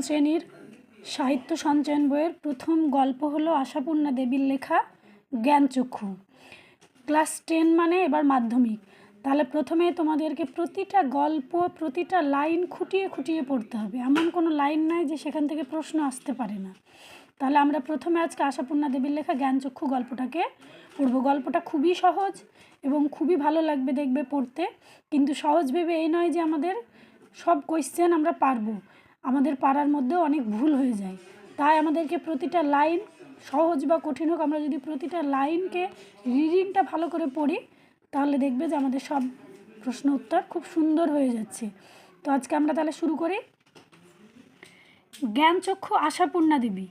শ্রেণির সাহিত্য সঞ্চয়ন বইয়ের প্রথম গল্প হলো আশাপূর্ণা দেবীর লেখা জ্ঞানচক্ষু। ক্লাস টেন মানে এবার মাধ্যমিক। তাহলে প্রথমে তোমাদেরকে প্রতিটা গল্প, প্রতিটা লাইন খুঁটিয়ে খুঁটিয়ে পড়তে হবে। এমন কোনো লাইন নাই যে সেখান থেকে প্রশ্ন আসতে পারে না। তাহলে আমরা প্রথমে আজকে আশাপূর্ণা দেবীর লেখা জ্ঞানচক্ষু গল্পটাকে পড়ব। গল্পটা খুবই সহজ এবং খুবই ভালো লাগবে দেখবে পড়তে। কিন্তু সহজ ভেবে এই নয় যে আমাদের সব কোয়েশ্চেন আমরা পারব। আমাদের পারার মধ্যেও অনেক ভুল হয়ে যায়। তাই আমাদেরকে প্রতিটা লাইন সহজ বা কঠিন হোক, আমরা যদি প্রতিটা লাইনকে রিডিংটা ভালো করে পড়ি, তাহলে দেখবে যে আমাদের সব প্রশ্ন উত্তর খুব সুন্দর হয়ে যাচ্ছে। তো আজকে আমরা তাহলে শুরু করি। জ্ঞানচক্ষু আশাপূর্ণা দেবী।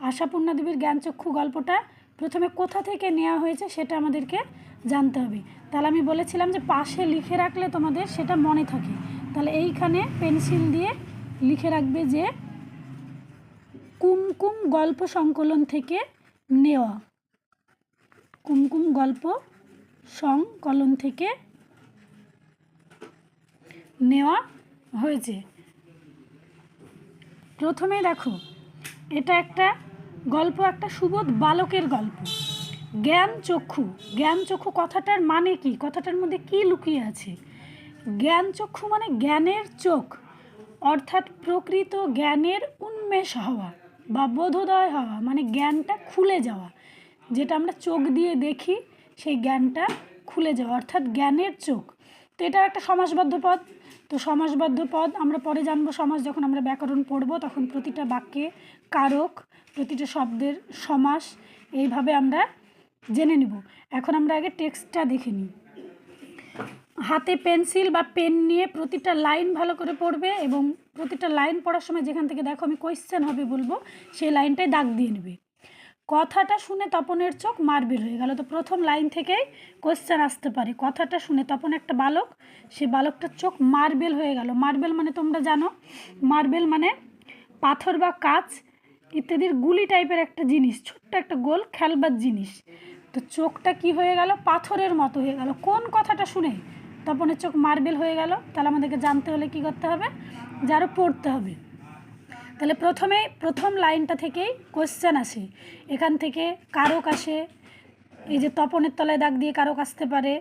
আশাপূর্ণা দেবীর জ্ঞানচক্ষু গল্পটা প্রথমে কোথা থেকে নেওয়া হয়েছে সেটা আমাদেরকে জানতে হবে। তাহলে আমি বলেছিলাম যে পাশে লিখে রাখলে তোমাদের সেটা মনে থাকে। তাহলে এইখানে পেন্সিল দিয়ে লিখে রাখবে যে কুমকুম গল্প সংকলন থেকে নেওয়া। কুমকুম গল্প সংকলন থেকে নেওয়া হয়েছে। প্রথমে দেখো, এটা একটা গল্প, একটা সুবোধ বালকের গল্প। জ্ঞান চক্ষু জ্ঞান চক্ষু কথাটার মানে কি? কথাটার মধ্যে কি লুকিয়ে আছে? জ্ঞান চক্ষু মানে জ্ঞানের চোখ, অর্থাৎ প্রকৃত জ্ঞানের উন্মেষ হওয়া বা বোধোদয় হওয়া মানে জ্ঞানটা খুলে যাওয়া, যেটা আমরা চোখ দিয়ে দেখি, সেই জ্ঞানটা খুলে যাওয়া, অর্থাৎ জ্ঞানের চোখ। তো এটা একটা সমাসবদ্ধ পদ। তো সমাসবদ্ধ পদ আমরা পরে জানব সমাজ যখন আমরা ব্যাকরণ পড়ব, তখন প্রতিটা বাক্যে কারক, প্রতিটা শব্দের সমাস, এইভাবে আমরা জেনে নিব। এখন আমরা আগে টেক্সটটা দেখে নিই। হাতে পেন্সিল বা পেন নিয়ে প্রতিটা লাইন ভালো করে পড়বে এবং প্রতিটা লাইন পড়ার সময় যেখান থেকে দেখো আমি কোয়েশ্চেন হবে বলব, সেই লাইনটাই দাগ দিয়ে নেবে। কথাটা শুনে তপনের চোখ মার্বেল হয়ে গেল। তো প্রথম লাইন থেকেই কোয়েশ্চেন আসতে পারে। কথাটা শুনে তপন একটা বালক সে বালকটার চোখ মার্বেল হয়ে গেল। মার্বেল মানে তোমরা জানো, মার্বেল মানে পাথর বা কাচ ইত্যাদির গুলি টাইপের একটা জিনিস, ছোট্ট একটা গোল খেলবার জিনিস। তো চোখটা কি হয়ে গেল? পাথরের মতো হয়ে গেল। কোন কথাটা শুনে তপনের চোখ মার্বেল হয়ে গেল। তাহলে আমাদেরকে জানতে হলে কি করতে হবে? যারও পড়তে হবে। তাহলে প্রথমে, প্রথম লাইনটা থেকেই কোশ্চেন আসে। এখান থেকে কারক আসে। এই যে তপনের তলায় দাগ দিয়ে কারক আসতে পারে।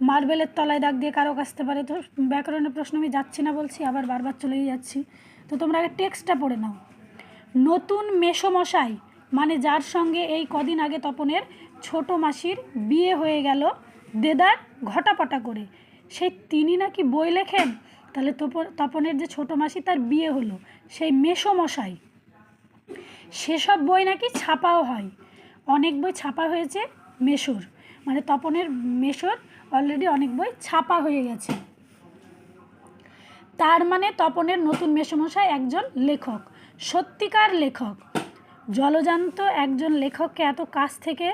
মার্বেলের তলায় দাগ দিয়ে কারক আসতে পারে। তো ব্যাকরণের প্রশ্ন আমি যাচ্ছি না বলছি, আবার বারবার চলেই যাচ্ছি। তো তোমরা আগে টেক্সটটা পড়ে নাও। নতুন মেসমশাই মানে যার সঙ্গে এই কদিন আগে তপনের ছোট মাসির বিয়ে হয়ে গেল, দেদার ঘটাপটা করে। সেই তিনি নাকি বই লেখেন? তাহলে তপ- তপনের যে ছোট মাসি, তার বিয়ে হলো। সেই মেসমশাই সেসব বই নাকি ছাপাও হয়। অনেক বই ছাপা হয়েছে মেশোর মানে তপনের মেশোর অলরেডি অনেক বই ছাপা হয়ে গেছে। তার মানে তপনের নতুন মেসমশাই একজন লেখক। সত্যিকার লেখক। জলজান্ত একজন লেখককে এত কাছ থেকে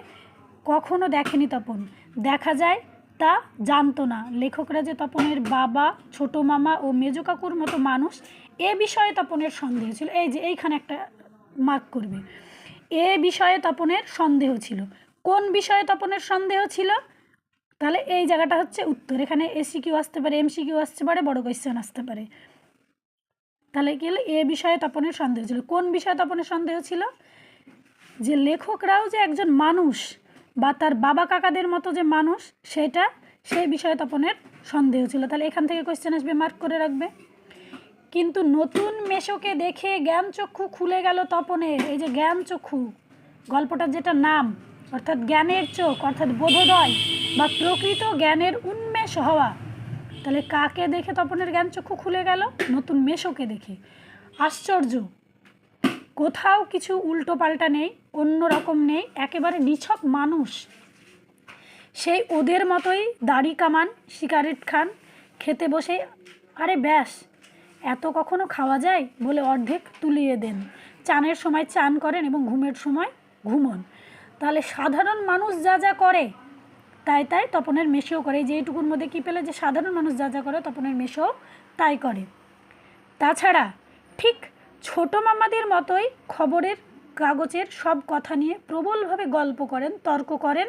কখনো দেখেনি তপন। দেখা যায় তা জানতো না। লেখকরা যে তপনের বাবা, ছোট মামা ও মেজো কাকুর মতো মানুষ, এ বিষয়ে তপনের সন্দেহ ছিল। এই যে, এইখানে একটা মার্ক করবে। এ বিষয়ে তপনের সন্দেহ ছিল। কোন বিষয়ে তপনের সন্দেহ ছিল? তাহলে এই জায়গাটা হচ্ছে উত্তর। এখানে এসি কিউ আসতে পারে এমসি কিউ আসতে পারে, বড় কোয়েশ্চেন আসতে পারে। তাহলে কি এ বিষয়ে তপনের সন্দেহ ছিল। কোন বিষয়ে তপনের সন্দেহ ছিল? যে লেখকরাও যে একজন মানুষ বা তার বাবা কাকাদের মতো যে মানুষ সেটা সেই বিষয়ে তপনের সন্দেহ ছিল। তাহলে এখান থেকে কোয়েশ্চেন আসবে মার্ক করে রাখবে। কিন্তু নতুন মেশোকে দেখে জ্ঞান চক্ষু খুলে গেল তপনের। এই যে জ্ঞান চক্ষু, গল্পটার যেটা নাম, অর্থাৎ জ্ঞানের চোখ, অর্থাৎ বোধোদয় বা প্রকৃত জ্ঞানের উন্মেষ হওয়া। তাহলে কাকে দেখে তপনের জ্ঞান চক্ষু খুলে গেল? নতুন মেশোকে দেখে। আশ্চর্য! কোথাও কিছু উল্টো পাল্টা নেই, অন্য রকম নেই, একেবারে নিছক মানুষ। সেই ওদের মতোই দাড়ি কামান, সিগারেট খান, খেতে বসে, আরে ব্যাস, এত কখনো খাওয়া যায় বলে অর্ধেক তুলিয়ে দেন। চানের সময় চান করেন এবং ঘুমের সময় ঘুমন। তাহলে সাধারণ মানুষ যা যা করে, তাই তাই তপনের মেশেও করে। যে এইটুকুর মধ্যে কী পেলে যে সাধারণ মানুষ যা যা করে, তপনের মেশেও তাই করে। তাছাড়া ঠিক ছোট মামাদের মতোই খবরের কাগজের সব কথা নিয়ে প্রবলভাবে গল্প করেন, তর্ক করেন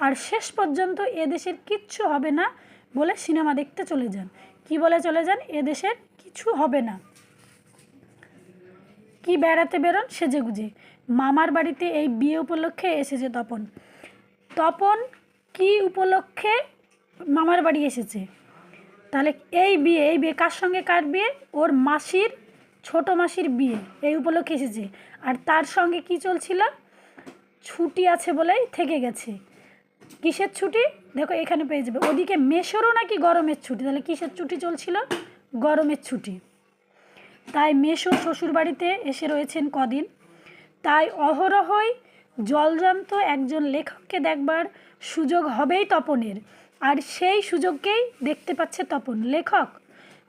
আর শেষ পর্যন্ত এদেশের কিচ্ছু হবে না বলে সিনেমা দেখতে চলে যান। কি বলে চলে যান? এদেশের কিছু হবে না। কি বেড়াতে বেরোন? সেজে গুজে। মামার বাড়িতে এই বিয়ে উপলক্ষে এসেছে তপন। তপন কি উপলক্ষে মামার বাড়ি এসেছে? তাহলে এই বিয়ে এই বিয়ে কার সঙ্গে? কার বিয়ে? ওর মাসির ছোট মাসির বিয়ে, এই উপলক্ষে এসেছে। আর তার সঙ্গে কি চলছিল? ছুটি আছে বলেই থেকে গেছে। কিসের ছুটি? দেখো, এখানে পেয়ে যাবে। ওদিকে মেশোরও নাকি গরমের ছুটি। তাহলে কিসের ছুটি চলছিল? গরমের ছুটি। তাই মেশো শ্বশুরবাড়িতে এসে রয়েছেন কদিন। তাই অহরহই জলজান্ত একজন লেখককে দেখবার সুযোগ হবেই তপনের। আর সেই সুযোগকেই দেখতে পাচ্ছে তপন। লেখক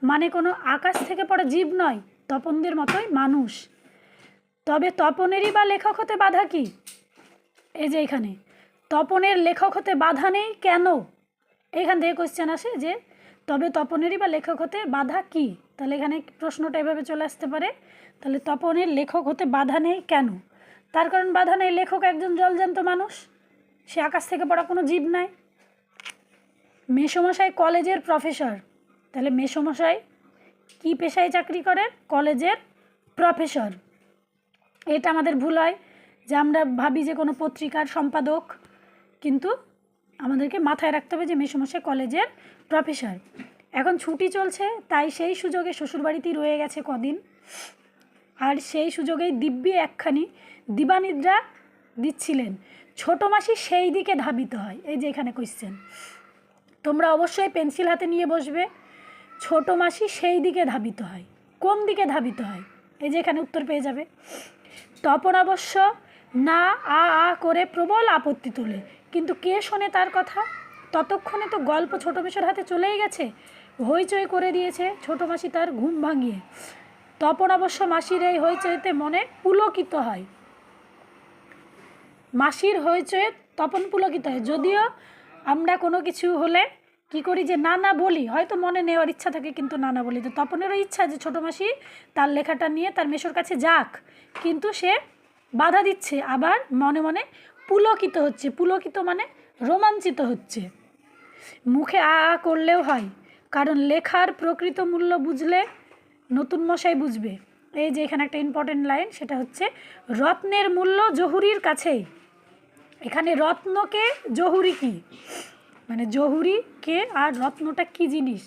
মানে কোনো আকাশ থেকে পড়া জীব নয়। তপনদের মতোই মানুষ। তবে তপনেরই বা লেখক হতে বাধা কি? এই যে এখানে, তপনের লেখক হতে বাধা নেই কেন? এখান থেকে কোশ্চেন আসে যে, তবে তপনেরই বা লেখক হতে বাধা কি? তাহলে এখানে প্রশ্নটা এভাবে চলে আসতে পারে। তাহলে তপনের লেখক হতে বাধা নেই কেন? তার কারণ বাধা নেই লেখক একজন জলজান্ত মানুষ। সে আকাশ থেকে পড়া কোনো জীব নাই। মেসমশাই কলেজের প্রফেসর তাহলে মেসমশাই কী পেশায় চাকরি করেন? কলেজের প্রফেসর। এটা আমাদের ভুল হয় যে আমরা ভাবি যে কোনো পত্রিকার সম্পাদক, কিন্তু আমাদেরকে মাথায় রাখতে হবে যে মেসমশাই কলেজের প্রফেসর। এখন ছুটি চলছে, তাই সেই সুযোগে শ্বশুরবাড়িতেই রয়ে গেছে কদিন। আর সেই সুযোগেই দিব্যি একখানি দিবানিদ্রা দিচ্ছিলেন। ছোট মাসি সেই দিকে ধাবিত হয়। এই যে এখানে কোশ্চেন তোমরা অবশ্যই পেন্সিল হাতে নিয়ে বসবে। ছোট মাসি সেই দিকে ধাবিত হয়। কোন দিকে ধাবিত হয়? এই যে এখানে উত্তর পেয়ে যাবে। তপন অবশ্য না, আ আ করে প্রবল আপত্তি তোলে। কিন্তু কে শোনে তার কথা? ততক্ষণে তো গল্প ছোট মেশোর হাতে চলেই গেছে। হইচই করে দিয়েছে ছোট মাসি তার ঘুম ভাঙিয়ে। তপন অবশ্য মাসির এই হইচইতে মনে পুলকিত হয়। মাসির হইচয়ে তপন পুলকিত হয়। যদিও আমরা কোনো কিছু হলে কি করি যে না না বলি, হয়তো মনে নেওয়ার ইচ্ছা থাকে কিন্তু না না বলি। তো তপনেরও ইচ্ছা যে ছোটো মাসি তার লেখাটা নিয়ে তার মেশোর কাছে যাক। কিন্তু সে বাধা দিচ্ছে, আবার মনে মনে পুলকিত হচ্ছে। পুলকিত মানে রোমাঞ্চিত হচ্ছে। মুখে আ আ করলেও হয়, কারণ লেখার প্রকৃত মূল্য বুঝলে নতুন মশাই বুঝবে। এই যে এখানে একটা ইম্পর্টেন্ট লাইন সেটা হচ্ছে, রত্নের মূল্য জহুরির কাছেই। এখানে রত্নকে জহুরি কি? মানে জহুরি, কে আর রত্নটা কি জিনিস?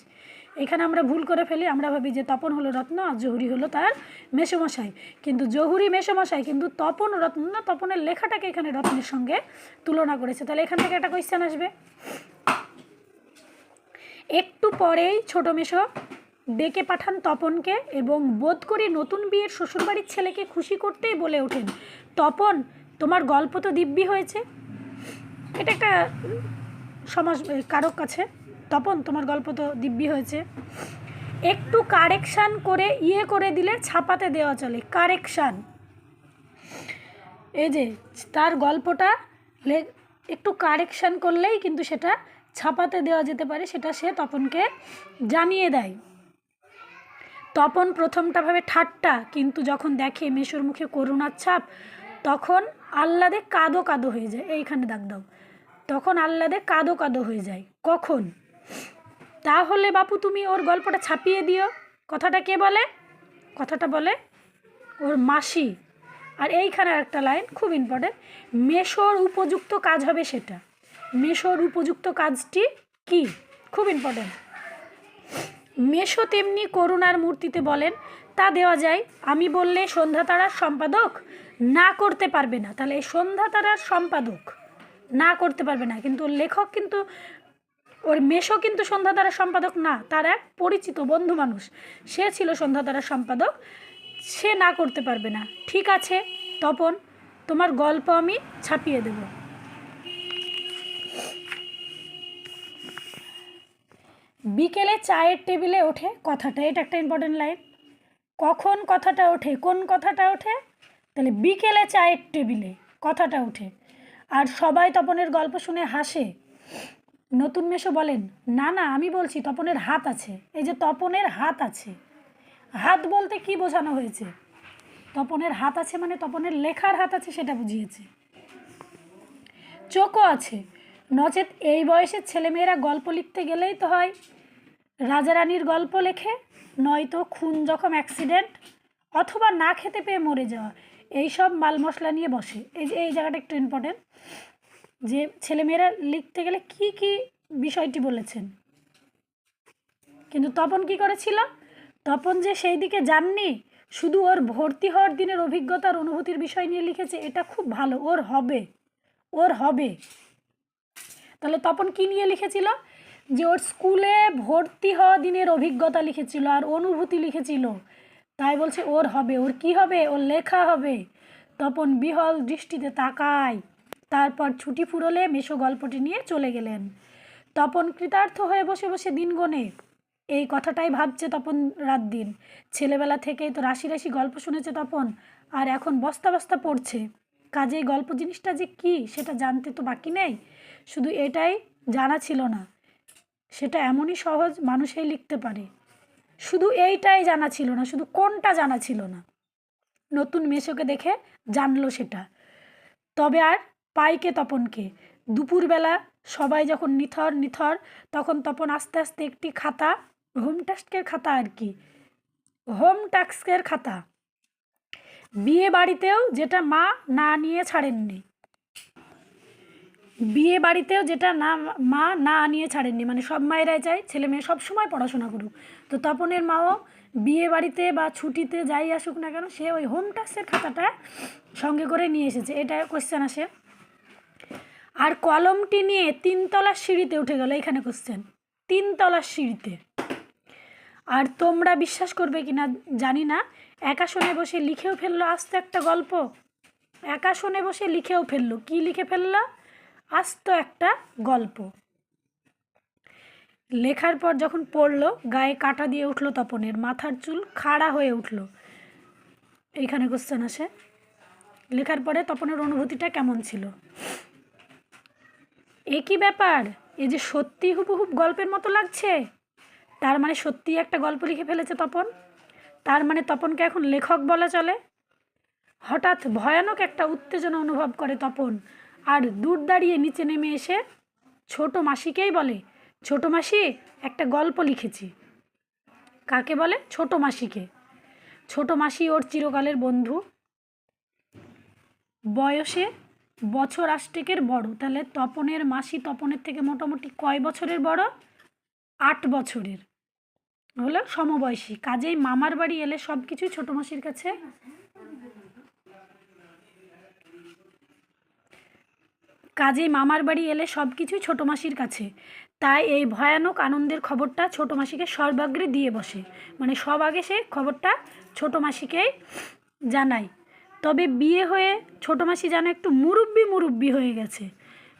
এখানে আমরা ভুল করে ফেলি, আমরা ভাবি যে তপন হলো রত্ন আর জহুরি হলো তার মেসোমশাই কিন্তু জহুরি মেসোমশাই কিন্তু তপন রত্ন না, তপনের লেখাটাকে এখানে রত্নের সঙ্গে তুলনা করেছে। তাহলে এখান থেকে একটা কোয়েশ্চেন আসবে। একটু পরেই ছোট মেশো ডেকে পাঠান তপনকে এবং বোধ করি নতুন বিয়ের শ্বশুরবাড়ির ছেলেকে খুশি করতেই বলে ওঠেন, তপন, তোমার গল্প তো দিব্যি হয়েছে। এটা একটা সমাজ কারক কাছে। তপন, তোমার গল্প তো দিব্যি হয়েছে। একটু কারেকশান করে ইয়ে করে দিলে ছাপাতে দেওয়া চলে। কারেকশান। এই যে, তার গল্পটা একটু কারেকশান করলেই কিন্তু সেটা ছাপাতে দেওয়া যেতে পারে, সেটা সে তপনকে জানিয়ে দেয়। তপন প্রথমটা ভাবে ঠাট্টা, কিন্তু যখন দেখে মেশোর মুখে করুণার ছাপ, তখন আহ্লাদে কাদো কাদো হয়ে যায়। এইখানে দাগ দাও। তখন আহ্লাদে কাদো কাদো হয়ে যায়। কখন? তাহলে বাপু তুমি ওর গল্পটা ছাপিয়ে দিও। কথাটা কে বলে? কথাটা বলে ওর মাসি। আর এইখানে একটা লাইন খুব ইম্পর্টেন্ট মেশোর উপযুক্ত কাজ হবে সেটা। মেশোর উপযুক্ত কাজটি কি? খুব ইম্পর্টেন্ট মেশো তেমনি করুণার মূর্তিতে বলেন, তা দেওয়া যায়। আমি বললে সন্ধ্যা তারার সম্পাদক? না করতে পারবে না। তাহলে এই সন্ধ্যা তারার সম্পাদক। না করতে পারবে না। কিন্তু লেখক কিন্তু, ওর মেশো কিন্তু সন্ধ্যা তারার সম্পাদক না, তার এক পরিচিত বন্ধু মানুষ। সে ছিল সন্ধ্যা তারার সম্পাদক, সে না করতে পারবে না। ঠিক আছে, তপন, তোমার গল্প আমি ছাপিয়ে দেব। বিকেলে চায়ের টেবিলে ওঠে কথাটা, এটা একটা ইম্পর্টেন্ট লাইন কখন কথাটা ওঠে, কোন কথাটা ওঠে? তাহলে বিকেলে চায়ের টেবিলে কথাটা ওঠে। আর সবাই তপনের গল্প শুনে হাসে। নতুন মেশো বলেন, না না, আমি বলছি তপনের হাত আছে। এই যে তপনের হাত আছে। হাত বলতে কি বোঝানো হয়েছে? তপনের হাত আছে মানে তপনের লেখার হাত আছে সেটা বুঝিয়েছে। চোখও আছে। নচেত এই বয়সের ছেলেমেয়েরা গল্প লিখতে গেলেই তো হয়। রাজা রানীর গল্প লেখে, নয়তো খুন জখম অ্যাক্সিডেন্ট অথবা না খেতে পেয়ে মরে যাওয়া। এইসব মাল মশলা নিয়ে বসে। এই যে, এই জায়গাটা একটু ইম্পর্টেন্ট যে ছেলেমেয়েরা লিখতে গেলে কি কি বিষয়টি বলেছেন। কিন্তু তপন কি করেছিল? তপন যে সেই দিকে যাননি, শুধু ওর ভর্তি হওয়ার দিনের অভিজ্ঞতার অনুভূতির বিষয় নিয়ে লিখেছে, এটা খুব ভালো, ওর হবে ওর হবে। তাহলে তপন কি নিয়ে লিখেছিল? যে ওর স্কুলে ভর্তি হওয়া দিনের অভিজ্ঞতা লিখেছিল আর অনুভূতি লিখেছিল। তাই বলছে, ওর হবে, ওর কি হবে? ওর লেখা হবে। তপন বিহল দৃষ্টিতে তাকায়। তারপর ছুটি ফুরলে মেশো গল্পটি নিয়ে চলে গেলেন। তপন কৃতার্থ হয়ে বসে বসে দিন গোনে। এই কথাটাই ভাবছে তপন রাত দিন। ছেলেবেলা থেকেই তো রাশি রাশি গল্প শুনেছে তপন, আর এখন বস্তা বস্তা পড়ছে। কাজেই গল্প জিনিসটা যে কি, সেটা জানতে তো বাকি নেই। শুধু এটাই জানা ছিল না, সেটা এমনই সহজ মানুষই লিখতে পারে। শুধু এইটাই জানা ছিল না, শুধু কোনটা জানা ছিল না। নতুন মেশোকে দেখে জানলো সেটা। তবে আর পাইকে তপনকে দুপুরবেলা সবাই যখন নিথর নিথর, তখন তপন আস্তে আস্তে একটি খাতা, হোম টাস্কের খাতা আর কি, হোম টাস্কের খাতা। বিয়ে বাড়িতেও যেটা মা না নিয়ে ছাড়েননি। বিয়ে বাড়িতেও যেটা না, মা না নিয়ে ছাড়েননি মানে সব মায়েরাই চায়, ছেলে মেয়ে সব সময় পড়াশোনা করুক। তো তপনের মাও বিয়ে বাড়িতে বা ছুটিতে যাই আসুক না কেন, সে ওই হোম টাস্কের খাতাটা সঙ্গে করে নিয়ে এসেছে। এটা কোশ্চেন আসে। আর কলমটি নিয়ে তিনতলার সিঁড়িতে উঠে গেল এখানে কোশ্চেন তিনতলার সিঁড়িতে। আর তোমরা বিশ্বাস করবে কি না জানি না, একা শোনে বসে লিখেও ফেলল আস্ত একটা গল্প। একা শোনে বসে লিখেও ফেলল। কি লিখে ফেলল? আস্ত একটা গল্প। লেখার পর যখন পড়ল, গায়ে কাটা দিয়ে উঠল তপনের, মাথার চুল খাড়া হয়ে উঠল। এইখানে কোশ্চেন আসে। লেখার পরে তপনের অনুভূতিটা কেমন ছিল? এ কি ব্যাপার? এ যে সত্যি হুবহুব গল্পের মতো লাগছে? তার মানে সত্যিই একটা গল্প লিখে ফেলেছে তপন? তার মানে তপনকে এখন লেখক বলা চলে? হঠাৎ ভয়ানক একটা উত্তেজনা অনুভব করে তপন, আর দূর দাঁড়িয়ে নিচে নেমে এসে ছোট মাসিকেই বলে ছোট মাসি, একটা গল্প লিখেছি। কাকে বলে? ছোট মাসিকে। ছোট মাসি ওর চিরকালের বন্ধু। বয়সে বছর আষ্টেকের বড়। তাহলে তপনের মাসি তপনের থেকে মোটামুটি কয় বছরের বড়? আট বছরের। হলো সমবয়সী। কাজেই মামার বাড়ি এলে সব কিছুই ছোটো মাসির কাছে। কাজেই মামার বাড়ি এলে সব কিছুই ছোটো মাসির কাছে। তাই এই ভয়ানক আনন্দের খবরটা ছোটো মাসিকে সর্বাগ্রে দিয়ে বসে। মানে সব আগে সে খবরটা ছোটো মাসিকেই জানায়। তবে বিয়ে হয়ে ছোটো মাসি যেন একটু মুরব্বি মুরব্বি হয়ে গেছে।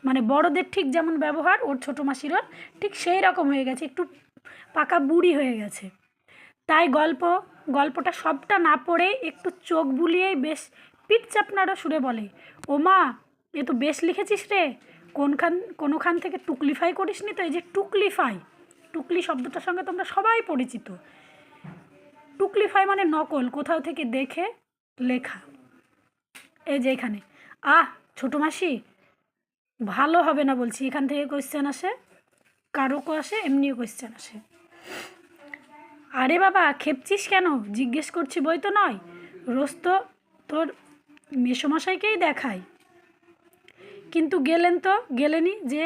মানে বড়দের ঠিক যেমন ব্যবহার, ওর ছোটো মাসিরও ঠিক সেই রকম হয়ে গেছে, একটু পাকা বুড়ি হয়ে গেছে। তাই গল্প, গল্পটা সবটা না পড়ে একটু চোখ বুলিয়েই বেশ পিঠ চাপনারও সুরে বলে ও মা এ তো বেশ লিখেছিস রে। কোনখান, কোনোখান থেকে টুকলিফাই করিস নি তো? এই যে টুকলিফাই, টুকলি শব্দটার সঙ্গে তোমরা সবাই পরিচিত। টুকলিফাই মানে নকল, কোথাও থেকে দেখে লেখা। এই যে এখানে। আহ, ছোটো মাসি, ভালো হবে না বলছি। এখান থেকে কোয়েশ্চেন আসে কারোকও আসে, এমনিও কোয়েশ্চেন আসে। আরে বাবা, খেপছিস কেন? জিজ্ঞেস করছি বই তো নয়। রোজ তো তোর মেসোমশাইকেই দেখাই। কিন্তু গেলেন তো, গেলেনি যে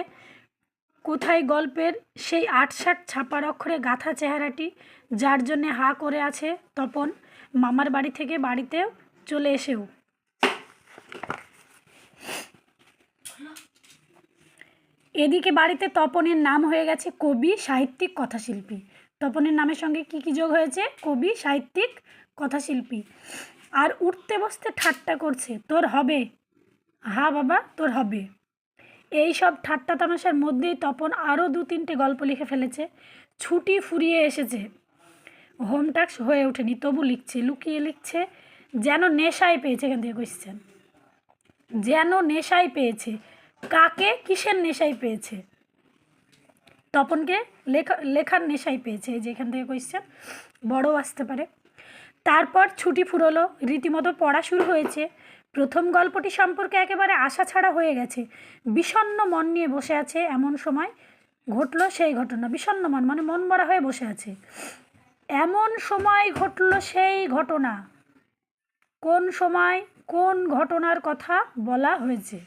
কোথায় গল্পের সেই আটষাট ছাপার অক্ষরে গাথা চেহারাটি, যার জন্যে হা করে আছে তপন, মামার বাড়ি থেকে বাড়িতে চলে এসেও। এদিকে বাড়িতে তপনের নাম হয়ে গেছে কবি, সাহিত্যিক, কথাশিল্পী। তপনের নামের সঙ্গে কি কি যোগ হয়েছে? কবি, সাহিত্যিক, কথাশিল্পী। আর উঠতে বসতে ঠাট্টা করছে, তোর হবে হা বাবা, তোর হবে। এই সব ঠাট্টা তামাশার মধ্যেই তপন আরও দু তিনটে গল্প লিখে ফেলেছে। ছুটি ফুরিয়ে এসেছে। হোম টাস্ক হয়ে ওঠেনি, তবু লিখছে, লুকিয়ে লিখছে, যেন নেশায় পেয়েছে এখান থেকে কোয়েশ্চেন যেন নেশায় পেয়েছে। কাকে? কিসের নেশায় পেয়েছে? তপনকে লেখা, লেখার নেশায় পেয়েছে যে এখান থেকে কোয়েশ্চেন বড়ও আসতে পারে। তারপর ছুটি ফুরলো, রীতিমতো পড়া শুরু হয়েছে। প্রথম গল্পটি সম্পর্কে একেবারে আশা ছাড়া হয়ে গেছে। বিষণ্ণ মন নিয়ে বসে আছে এমন সময় ঘটলো সেই ঘটনা। বিষণ্ণ মন মানে মন মরা হয়ে বসে আছে। এমন সময় ঘটলো সেই ঘটনা। কোন সময় কোন ঘটনার কথা বলা হয়েছে।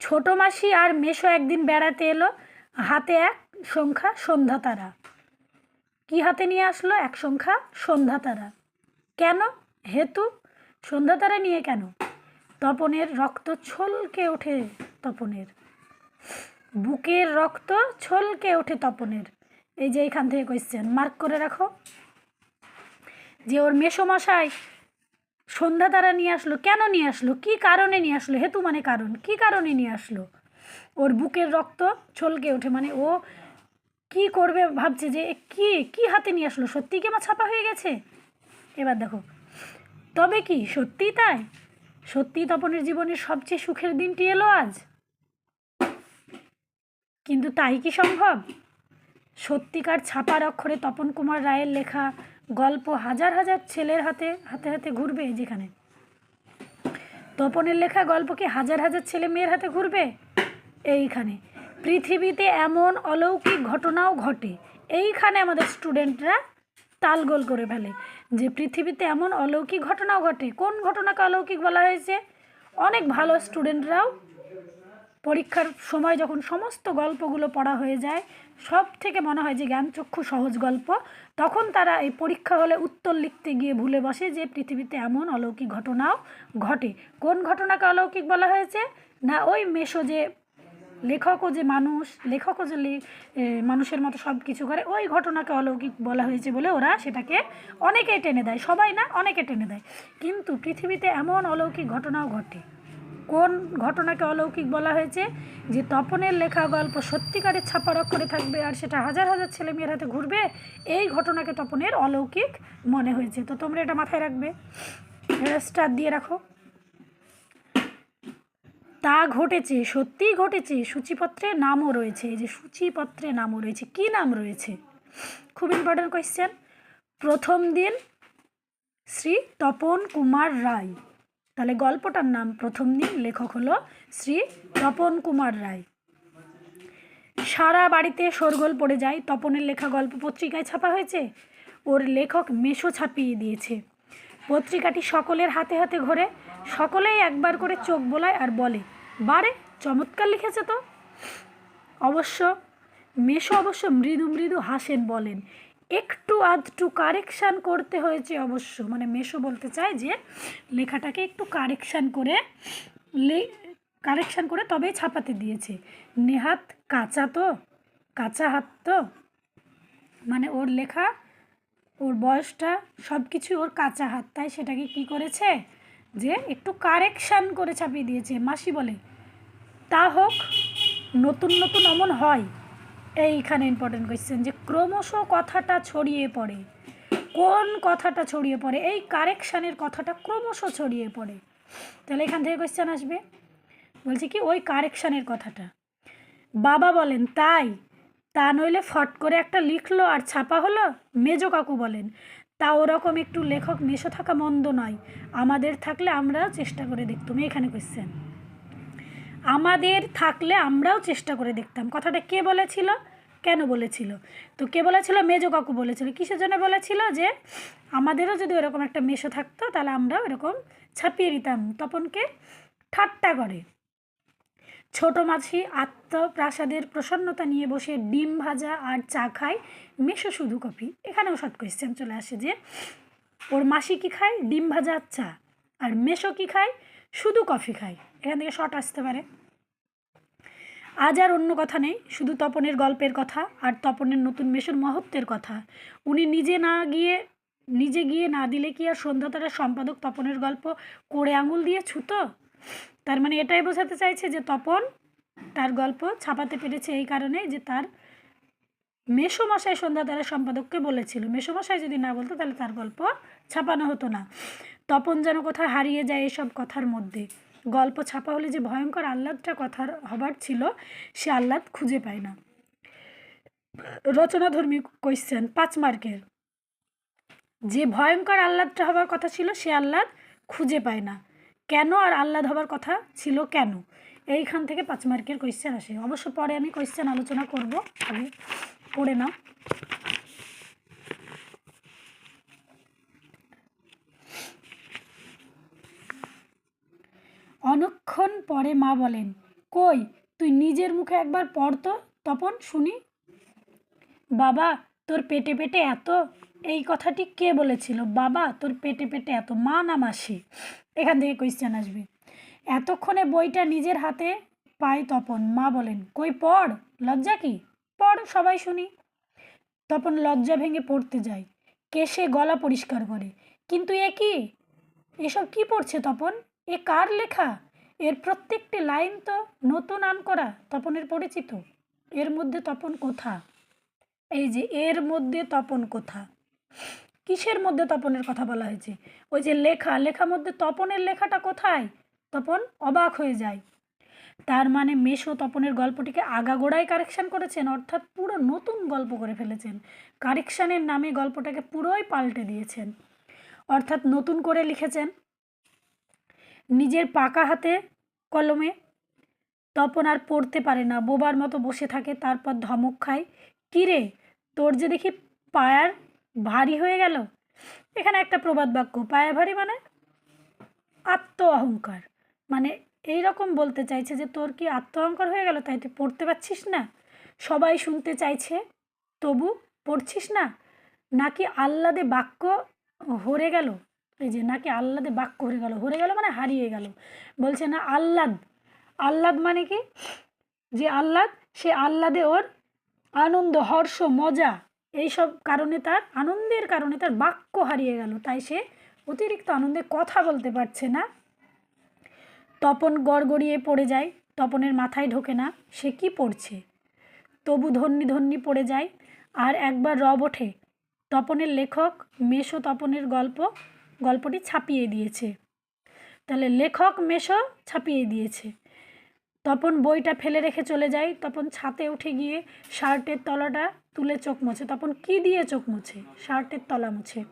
ছোট মাসি আর মেশো একদিন বেড়াতে এলো। হাতে এক সংখ্যা সন্ধ্যা তারা। কি হাতে নিয়ে আসলো? এক সংখ্যা সন্ধ্যা তারা। কেন? হেতু সন্ধ্যা তারা নিয়ে কেন? তপনের রক্ত ছলকে ওঠে তপনের। বুকের রক্ত ছলকে ওঠে তপনের। এই যে এখান থেকে কোয়েশ্চেন মার্ক করে রাখো। যে ওর মেসোমশাই সন্ধ্যা তারা নিয়ে আসলো, কেন নিয়ে আসলো? কি কারণে নিয়ে আসলো? হেতু মানে কারণ। কি কারণে নিয়ে আসলো? ওর বুকের রক্ত ছলকে ওঠে মানে ও কি করবে ভাবছে যে কি কি হাতে নিয়ে আসলো? সত্যি কি আমার ছাপা হয়ে গেছে? এবার দেখো। তবে কি, সত্যিই তাই? সত্যি তপনের জীবনের সবচেয়ে সুখের দিনটি এলো আজ? কিন্তু তাই কি সম্ভব? সত্যিকার ছাপার অক্ষরে তপন কুমার রায়ের লেখা গল্প হাজার হাজার ছেলের হাতে হাতে হাতে ঘুরবে যেখানে? তপনের লেখা গল্প কি হাজার হাজার ছেলে মেয়ের হাতে ঘুরবে? এইখানে। পৃথিবীতে এমন অলৌকিক ঘটনাও ঘটে। এইখানে আমাদের স্টুডেন্টরা তালগোল করে ফেলে। যে পৃথিবীতে এমন অলৌকিক ঘটনাও ঘটে। কোন ঘটনাকে অলৌকিক বলা হয়েছে? অনেক ভালো স্টুডেন্টরাও পরীক্ষার সময় যখন সমস্ত গল্পগুলো পড়া হয়ে যায়, সব থেকে মনে হয় যে জ্ঞানচক্ষু সহজ গল্প, তখন তারা এই পরীক্ষা হলে উত্তর লিখতে গিয়ে ভুলে বসে যে পৃথিবীতে এমন অলৌকিক ঘটনাও ঘটে। কোন ঘটনাকে অলৌকিক বলা হয়েছে? না, ওই মেশো যে লেখকও যে মানুষ, লেখকও যে মানুষের মতো সব কিছু করে, ওই ঘটনাকে অলৌকিক বলা হয়েছে বলে ওরা সেটাকে অনেকেই টেনে দেয়, সবাই না, অনেকে টেনে দেয়। কিন্তু পৃথিবীতে এমন অলৌকিক ঘটনাও ঘটে। কোন ঘটনাকে অলৌকিক বলা হয়েছে? যে তপনের লেখা গল্প সত্যিকারের ছাপার অক্ষরে থাকবে আর সেটা হাজার হাজার ছেলে মেয়ের হাতে ঘুরবে, এই ঘটনাকে তপনের অলৌকিক মনে হয়েছে। তো তোমরা এটা মাথায় রাখবে। স্টার দিয়ে রাখো। তা ঘটেছে, সত্যিই ঘটেছে। সূচিপত্রে নামও রয়েছে। এই যে সূচিপত্রে নামও রয়েছে, কি নাম রয়েছে? খুব ইম্পর্টেন্ট কোয়েশ্চেন প্রথম দিন শ্রী তপন কুমার রায়। তাহলে গল্পটার নাম প্রথম দিন, লেখক হলো শ্রী তপন কুমার রায়। সারা বাড়িতে শোরগোল পড়ে যায়। তপনের লেখা গল্প পত্রিকায় ছাপা হয়েছে। ওর লেখক মেশো ছাপিয়ে দিয়েছে। পত্রিকাটি সকলের হাতে হাতে ঘোরে। সকলেই একবার করে চোখ বোলায় আর বলে। বারে, চমৎকার লিখেছে তো। অবশ্য মেশো অবশ্য মৃদু মৃদু হাসেন বলেন, একটু আধটু কারেকশান করতে হয়েছে অবশ্য। মানে মেশো বলতে চায় যে, লেখাটাকে একটু কারেকশান করে কারেকশান করে তবেই ছাপাতে দিয়েছে। নেহাত কাঁচা তো, কাঁচা হাত তো। মানে ওর লেখা, ওর বয়সটা সব কিছু ওর কাঁচা হাত। তাই সেটাকে কি করেছে? যে একটু কারেকশান করে ছাপিয়ে দিয়েছে, মাসি বলে, তা হোক, নতুন নতুন অমন হয়। এইখানে ইম্পর্টেন্ট কোয়েশ্চেন যে ক্রমশ কথাটা ছড়িয়ে পড়ে। কোন কথাটা ছড়িয়ে পড়ে? এই কারেকশানের কথাটা ক্রমশ ছড়িয়ে পড়ে। তাহলে এখান থেকে কোয়েশ্চেন আসবে। বলছি কি, ওই কারেকশানের কথাটা। বাবা বলেন, তাই। তা নইলে ফট করে একটা লিখলো আর ছাপা হলো, মেজো কাকু বলেন তা ওরকম একটু লেখক মেশো থাকা মন্দ নয়। আমাদের থাকলে আমরাও চেষ্টা করে দেখতাম। এখানে কোয়েশ্চেন আমাদের থাকলে আমরাও চেষ্টা করে দেখতাম। কথাটা কে বলেছিল? কেন বলেছিল? তো কে বলেছিল? মেজো কাকু বলেছিল। কিসের জন্য বলেছিল যে, আমাদেরও যদি ওরকম একটা মেশো থাকতো, তাহলে আমরাও এরকম ছাপিয়ে দিতাম। তপনকে ঠাট্টা করে। ছোট মাছি আত্মপ্রাসাদের প্রসন্নতা নিয়ে বসে ডিম ভাজা আর চা খায়। মেশো শুধু কফি। এখানেও শর্ট কোয়েশ্চেন চলে আসে যে, ওর মাসি কী খায়? ডিম ভাজা আর চা। আর মেশো কি খায়? শুধু কফি খায়। এখান থেকে শর্ট আসতে পারে। আজ আর অন্য কথা নেই। শুধু তপনের গল্পের কথা আর তপনের নতুন মেশোর মহত্বের কথা। উনি নিজে না গিয়ে, নিজে গিয়ে না দিলে কি আর সন্ধ্যাতারার সম্পাদক তপনের গল্প করে আঙুল দিয়ে ছুতো? তার মানে এটাই বোঝাতে চাইছে যে তপন তার গল্প ছাপাতে পেরেছে এই কারণে যে তার মেষমশাই সন্ধ্যা সন্ধ্যাতারা সম্পাদককে বলেছিল। মেসোমশাই যদি না বলতো তাহলে তার গল্প ছাপানো হতো না। তপন যেন কোথায় হারিয়ে যায় এসব কথার মধ্যে। গল্প ছাপা হলে যে ভয়ঙ্কর আহ্লাদটা কথার হবার ছিল, সে আহ্লাদ খুঁজে পায় না। রচনাধর্মী কোয়েশ্চেন পাঁচ মার্কের। যে ভয়ঙ্কর আহ্লাদটা হবার কথা ছিল, সে আহ্লাদ খুঁজে পায় না। কেন আর আল্লাহ হবার কথা ছিল কেন? এইখান থেকে পাঁচ মার্কের কোয়েশ্চেন আসে। অবশ্য পরে আমি কোয়েশ্চেন আলোচনা করব, আগে পড়ে নাও। অনেকক্ষণ পরে মা বলেন, কই, তুই নিজের মুখে একবার পড় তো, তপন, শুনি? বাবা, তোর পেটে পেটে এত এই কথাটি কে বলেছিল? বাবা, তোর পেটে পেটে এত মা না মাসি এখান থেকে কোয়েশ্চেন আসবে। এতক্ষণে বইটা নিজের হাতে পায় তপন। মা বলেন, কই পড়? লজ্জা কি? পড়, সবাই শুনি। তপন লজ্জা ভেঙে পড়তে যায়। কেশে গলা পরিষ্কার করে? কিন্তু এ কি? এসব কি পড়ছে তপন? এ কার লেখা? এর প্রত্যেকটি লাইন তো নতুন আন করা তপনের পরিচিত। এর মধ্যে তপন কোথা? এই যে, এর মধ্যে তপন কোথা? কিসের মধ্যে তপনের কথা বলা হয়েছে? ওই যে লেখা লেখা মধ্যে তপনের লেখাটা কোথায়? তপন অবাক হয়ে যায়। তার মানে মেশো তপনের গল্পটিকে আগাগোড়ায় কারেকশান করেছেন, অর্থাৎ পুরো নতুন গল্প করে ফেলেছেন। কারেকশানের নামে গল্পটাকে পুরোই পাল্টে দিয়েছেন। অর্থাৎ নতুন করে লিখেছেন, নিজের পাকা হাতে কলমে তপন আর পড়তে পারে না, বোবার মতো বসে থাকে, তারপর ধমক খায়, কিরে, তোর যে দেখি পায়ার ভারী হয়ে গেল। এখানে একটা প্রবাদ বাক্য, পায়া ভারী মানে আত্ম অহংকার মানে এই রকম বলতে চাইছে যে, তোর কি আত্ম অহংকার হয়ে গেল? তাই তুই পড়তে পারছিস না? সবাই শুনতে চাইছে, তবু পড়ছিস না? নাকি আহ্লাদে বাক্য হরে গেল? এই যে, নাকি আহ্লাদে বাক্য হরে গেল? হরে গেল মানে হারিয়ে গেল। বলছে না, আহ্লাদ। আহ্লাদ মানে কি? যে আহ্লাদ, সে আহ্লাদে ওর আনন্দ, হর্ষ, মজা এইসব কারণে তার, আনন্দের কারণে তার বাক্য হারিয়ে গেল। তাই সে অতিরিক্ত আনন্দে কথা বলতে পারছে না। তপন গড়গড়িয়ে পড়ে যায়। তপনের মাথায় ঢোকে না, সে কি পড়ছে? তবু ধন্যি ধন্যি পড়ে যায়, আর একবার রব ওঠে। তপনের লেখক মেশো তপনের গল্প, গল্পটি ছাপিয়ে দিয়েছে। তাহলে লেখক মেশো ছাপিয়ে দিয়েছে। তপন বইটা ফেলে রেখে চলে যায়। তপন ছাতে উঠে গিয়ে শার্টের তলাটা তুলে চোখ মোছে, তপন কি দিয়ে চোখ মুছে? শার্টের তলা মুছে।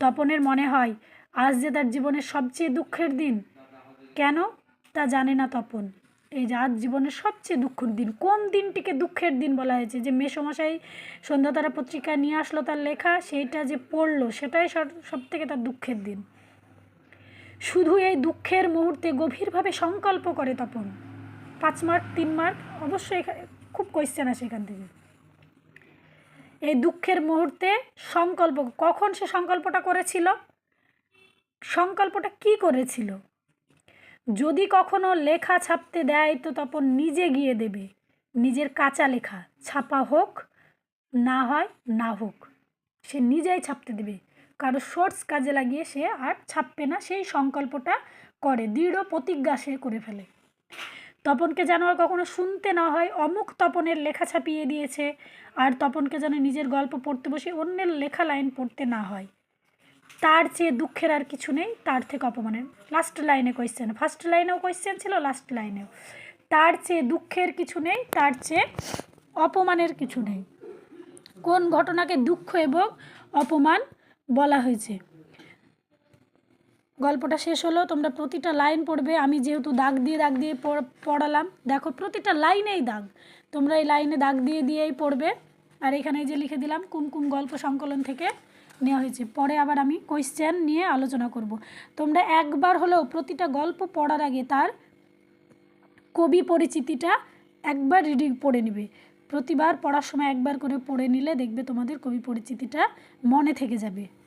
তপনের মনে হয়, আজ যে তার জীবনের সবচেয়ে দুঃখের দিন। কেন? তা জানে না তপন। এই যে আজ জীবনের সবচেয়ে দুঃখের দিন। কোন দিনটিকে দুঃখের দিন বলা হয়েছে? যে মেসমশাই সন্ধ্যাতারা পত্রিকা নিয়ে আসলো তার লেখা, সেইটা যে পড়ল, সেটাই সব থেকে তার দুঃখের দিন। শুধু এই দুঃখের মুহূর্তে গভীরভাবে সংকল্প করে তপন। পাঁচ মার্ক, তিন মার্ক, অবশ্যই খুব কোয়েশ্চেন আসে এখান থেকে। এই দুঃখের মুহূর্তে সংকল্প, কখন সে সংকল্পটা করেছিল? সংকল্পটা কি করেছিল? যদি কখনো লেখা ছাপতে দেয় তো তখন নিজে গিয়ে দেবে। নিজের কাঁচা লেখা, ছাপা হোক, না হয় না হোক, সে নিজেই ছাপতে দেবে। কারও সোর্স কাজে লাগিয়ে সে আর ছাপবে না, সেই সংকল্পটা করে, দৃঢ় প্রতিজ্ঞা সে করে ফেলে। তপনকে যেন আর কখনো শুনতে না হয়, অমুক তপনের লেখা ছাপিয়ে দিয়েছে আর তপনকে যেন নিজের গল্প পড়তে বসে অন্যের লেখা লাইন পড়তে না হয়। তার চেয়ে দুঃখের আর কিছু নেই, তার থেকে অপমানের। লাস্ট লাইনে কোয়েশ্চেন ফার্স্ট লাইনেও কোয়েশ্চেন ছিল লাস্ট লাইনেও তার চেয়ে দুঃখের কিছু নেই, তার চেয়ে অপমানের কিছু নেই। কোন ঘটনাকে দুঃখ এবং অপমান বলা হয়েছে? গল্পটা শেষ হলো, তোমরা প্রতিটা লাইন পড়বে। আমি যেহেতু দাগ দিয়ে দাগ দিয়ে পড়- পড়ালাম, দেখো প্রতিটা লাইনেই দাগ। তোমরা এই লাইনে দাগ দিয়ে দিয়েই পড়বে। আর এখানে যে লিখে দিলাম, কুমকুম গল্প সংকলন থেকে নেওয়া হয়েছে। পরে আবার আমি কোয়েশ্চেন নিয়ে আলোচনা করব। তোমরা একবার হলেও প্রতিটা গল্প পড়ার আগে তার কবি পরিচিতিটা একবার রিডিং পড়ে নিবে। প্রতিবার পড়ার সময় একবার করে পড়ে নিলে দেখবে তোমাদের কবি পরিচিতিটা মনে থেকে যাবে।